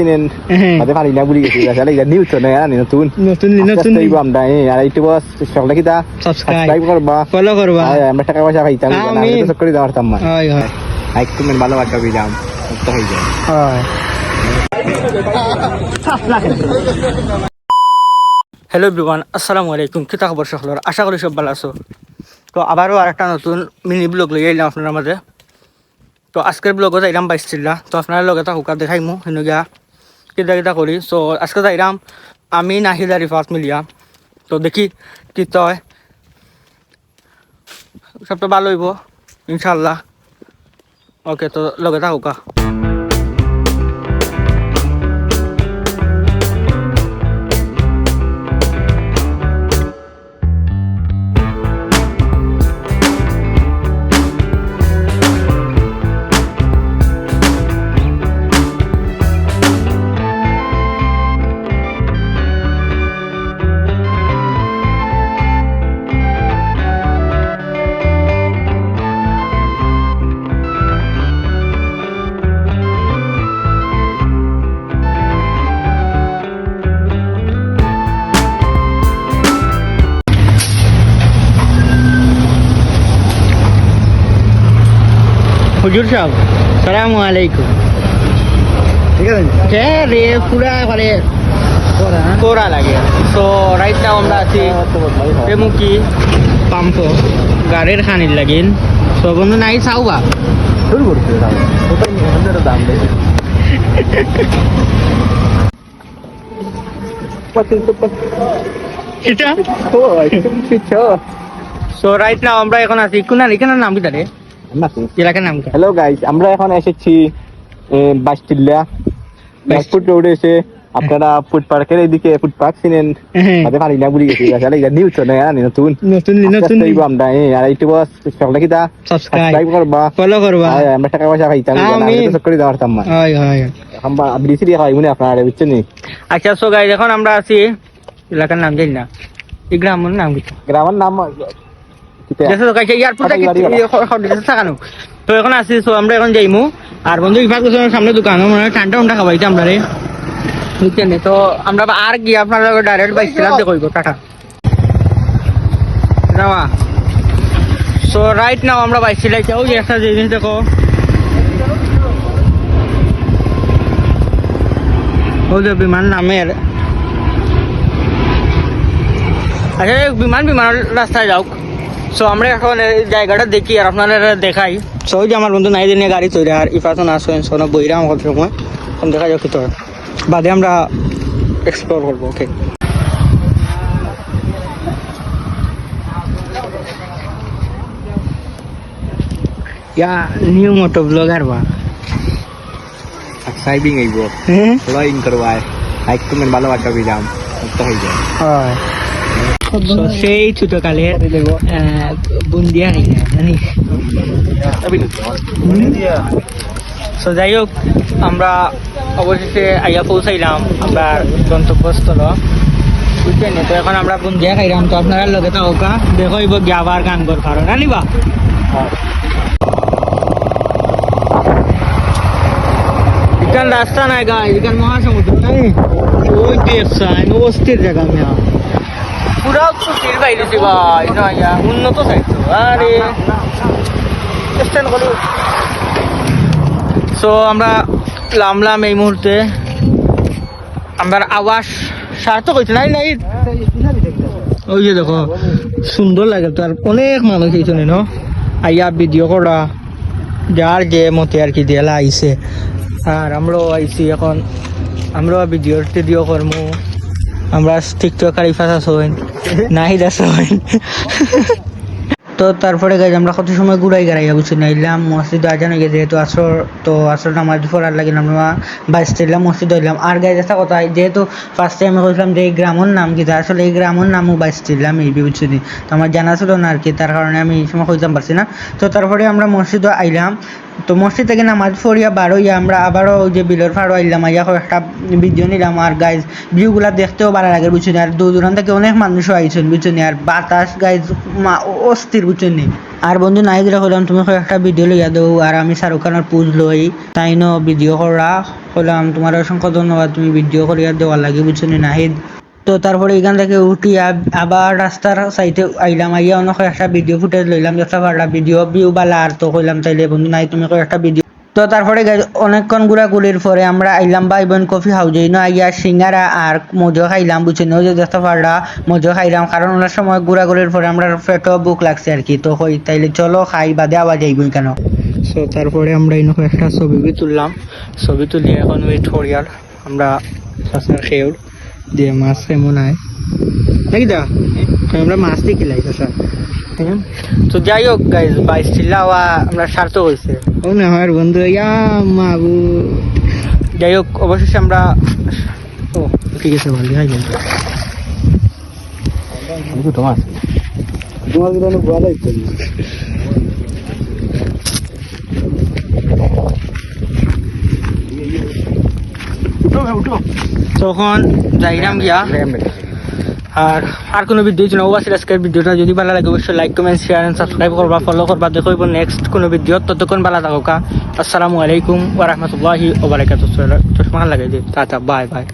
চিনেন। তাতে পারি না বুড়ি গেছি আসলে এটা নিউজ তো না জানি নতুন নতুন নতুন আস্তে আমরা আর একটু বস সকলে কিতা সাবস্ক্রাইব সাবস্ক্রাইব করবা ফলো করবা আমরা টাকা পয়সা পাইতাম না। আমি তো করে দেওয়ার তাম্মা হয় হয় লাইক কমেন্ট ভালোবাসা দিলাম তো হয়ে যায় হয় হ্যালো এভরিওয়ান আসসালামু আলাইকুম কিতা খবর সকলের আশা করি সব ভালো আছো তো আবারও আর একটা নতুন মিনি ব্লগ লই আইলাম আপনার মাঝে তো আজকের ব্লগও যাইলাম বাইশ চিল্লা তো আপনার লগে এটা হুকা দেখাইমু সেনেকা কিতা কিতা করি সো আজকে যাইরাম আমি নাহিদা রিফাত মিলিয়া। তো দেখি কি তয় সবটা ভালো হইব ইনশাল্লাহ ওকে তো লগে থাকুকা হুজুর সাহেব সালামু আলাইকুম। ঠিক আছে? কে রে পুরা মানে কোরা লাগে। তো রাইট নাও আমরা আছি মুখি পাম্প গাড়ির খানির লাগিন তো বন্ধু নাই চাও বা দাম। ওটাই হাজার দাম সো রাইট নাও আমরা এখন আছি কোন এখানে নাম কি তারে? এলাকার নাম হ্যালো গাইস আমরা এখন এসেছি বাসটিল্লা। বাসপুট রোডে এসে আপনারা ফুড পার্কের এইদিকে ফুড পার্ক চিনেন তাতে পারি না বুড়ি গেছি আসলে এটা নিউজ না জানি নতুন। নতুন নতুন। আমরা এই আর বস সকলে কিতা সাবস্ক্রাইব সাবস্ক্রাইব করবা। ফলো করবা। আমরা টাকা পয়সা পাইতাম আমি। তো করে তাম্মা হয় হয়। দিয়ে মনে আপনারা বুঝছেন নি? আচ্ছা সো গাইজ এখন আমরা আছি এলাকার নাম জানি না। এই গ্রামের নাম কি? গ্রামের নাম তো তো এখন আছি সো আমরা এখন যাইমু। আর বন্ধু ইফাত গোসলের সামনে দোকান মনে হয় ঠান্ডা উন্ডা খাবাইতে আমরা রে বুঝছেন? তো আমরা আর গিয়ে আপনার ডাইরেক্ট বাইক ছিলাম দেখো টাটা। যাওয়া সো রাইট নাও আমরা বাইক ছিলাইতে ওই একটা জিনিস দেখো। ওই যে বিমান নামের আচ্ছা বিমান বিমানের রাস্তায় যাও সো আমরা এখন এই জায়গাটা দেখি আর আপনারা দেখাই। সো যে আমার বন্ধু নাই দিনে গাড়ি তৈরি আর ইফাতন আসেন সোনা বইরা আমার সময় এখন দেখা যাক তোর বাদে আমরা এক্সপ্লোর করব okay yeah new moto blogger বা। সাবস্ক্রাইবিং আইব ফলোইং করবাই। লাইক কমেন্ট ভালোবাসা দিলাম তো হয়ে যায় হয়। সেই ছোটকালের আহ, বুন্দিয়া জানিস? তো যাই হোক আমরা অবশেষে আইয়া পৌঁছাইলাম আমরা গন্তব্যস্থল। বুঝছেন তো এখন আমরা বুন্দিয়া খাইলাম। তো আপনারা লগে থাকা দেখো ইব গিয়ে আবার গান কর কারণ আনিবা রাস্তা নাই গা এখান মহাসমুদ্র নাই। ওই দেখছেন অস্থির জায়গা মেয়া। পুরা সুতির বাইরে ভাই উন্নত আরে সো আমরা লামলাম এই মুহূর্তে। আমার আওয়াজ সার্থক হয়েছে, নাই নাই? ওই যে দেখো, সুন্দর লাগে তো, আর অনেক মানুষ এইখানে ন? আইয়া ভিডিও করা, যার যে মতে আর কি দিয়ালা আইছে। আর আমরাও আইছি এখন, আমরাও ভিডিও টিডিও করমু। আমরা টিকটক আর ইফাস আসইন নাহিদ আসইন তো তারপরে গাইজ আমরা কত সময় ঘুরাই গাড়াইয়া বুঝছি না, এলাম, মসজিদ আজান হয়ে গেছে, যেহেতু আসর, তো আসর নামাজ পড়ার লাগে আমরা বাইশ এলাম, মসজিদ হইলাম আর গাইজ একটা কথা, যেহেতু ফার্স্টে আমি কইছিলাম যে এই গ্রামের নাম কি আসলে এই গ্রামের নামও বাইশ এলাম, এই বুঝছি তো আমার জানা ছিল না আর কি, তার কারণে আমি এই সময় কইতাম পারছি না। তো তারপরে আমরা মসজিদ আইলাম তো মসজিদ থেকে নামাজ পড়িয়া বার হইয়া আমরা আবারও যে বিলের ফাড়ো আইলাম, আইয়া একটা ভিডিও নিলাম। আর গাইজ ভিউগুলা দেখতেও ভালো লাগে বুঝছেন, আর দূর দূরান্ত থেকে অনেক মানুষও আইছেন বুঝছেন, আর বাতাস গাইজ অস্থির বুঝছেন। আর বন্ধু নাই দিলে হলাম তুমি একটা ভিডিও লইয়া দেও, আর আমি শাহরুখ খানের পুজ লই তাই ন ভিডিও করা। হলাম তোমার অসংখ্য ধন্যবাদ, তুমি ভিডিও করিয়া দেওয়ার লাগে বুঝছ নি নাহিদ। তো তারপরে এখান থেকে উঠি আবার রাস্তার সাইডে আইলাম, আইয়া অনেক একটা ভিডিও ফুটেজ লইলাম দেখতে পারলাম ভিডিও ভিউ বালা আর তো কইলাম তাইলে, বন্ধু, নাই, তুমি একটা ভিডিও তো তারপরে অনেকক্ষণ ঘোরাঘুরির পরে আমরা আইলাম ভাই বোন কফি হাউজে না আইয়া সিঙ্গারা আর মজো খাইলাম বুঝছেন ওই যে দেখতে পারলা মজো খাইলাম কারণ ওনার সময় ঘোরাঘুরির পরে আমরা পেটও বুক লাগছে আর কি, তো কই তাইলে চলো, খাই বাদে আবার যাইবই কেন? সো তারপরে আমরা এরকম একটা ছবি তুললাম, ছবি তুলি এখন করি আর আমরা খেয়েও দিয়ে মাছ এমন আয় নাকি দা আমরা মাছ দিয়ে খেলাই শাসা তো যাই হোক গাইজ বাইশ চিল্লা হওয়া আমরা সার্থক হয়েছে। ও না আমার বন্ধু ইয়া মাবু যাই হোক অবশেষে আমরা ও ঠিক আছে ভালো হাই যাই তোমার। তোমার কিন্তু অনেক ভালো তখন যাইলাম গিয়া। আর আর কোনো ভিডিও ছিল ও আছে আজকের ভিডিওটা যদি ভালো লাগে অবশ্যই like comment share and subscribe করবা ফলো করবা। দেখো নেক্সট কোনো ভিডিও ততক্ষণ ভালো থাকা আসসালামু আলাইকুম ওয়া রাহমাতুল্লাহি ওয়া বারাকাতুহু। চশমা লাগাই দিই টাটা বাই বাই